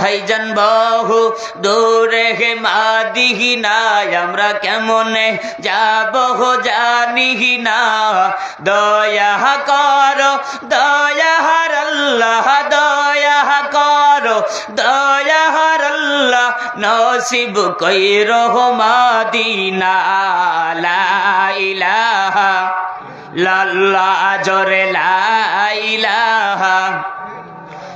ভাইজান বহু, দূরে হে মাদিহি না, আমরা কেমনে যাব জানি না? দয়া কর দয়াহার আল্লাহ, দয়া কর দয়াহার আল্লাহ, নসিব কই রহমাদিনা লা ইলাহা লাল্লা জরে লা ইলাহা।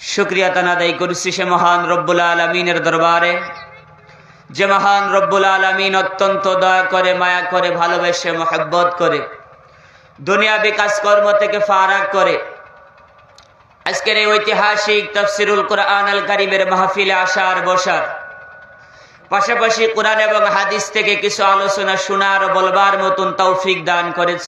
শুক্রিয়া তান আদায় করছি সে মহান রব্বুল আলমিনের দরবারে। যে মহান রব্বুল আলমিন অত্যন্ত দয়া করে, মায়া করে, ভালোবেসে, মহব্বত করে দুনিয়া বিকাশ কর্ম থেকে ফারাক করে, আজকের এই ঐতিহাসিক তফসিরুল কোরআন আল কারিমের মাহফিলে আসার বসার, পাশাপাশি কোরআন এবং হাদিস থেকে কিছু আলোচনা শোনার বলবার মতন তৌফিক দান করেছে।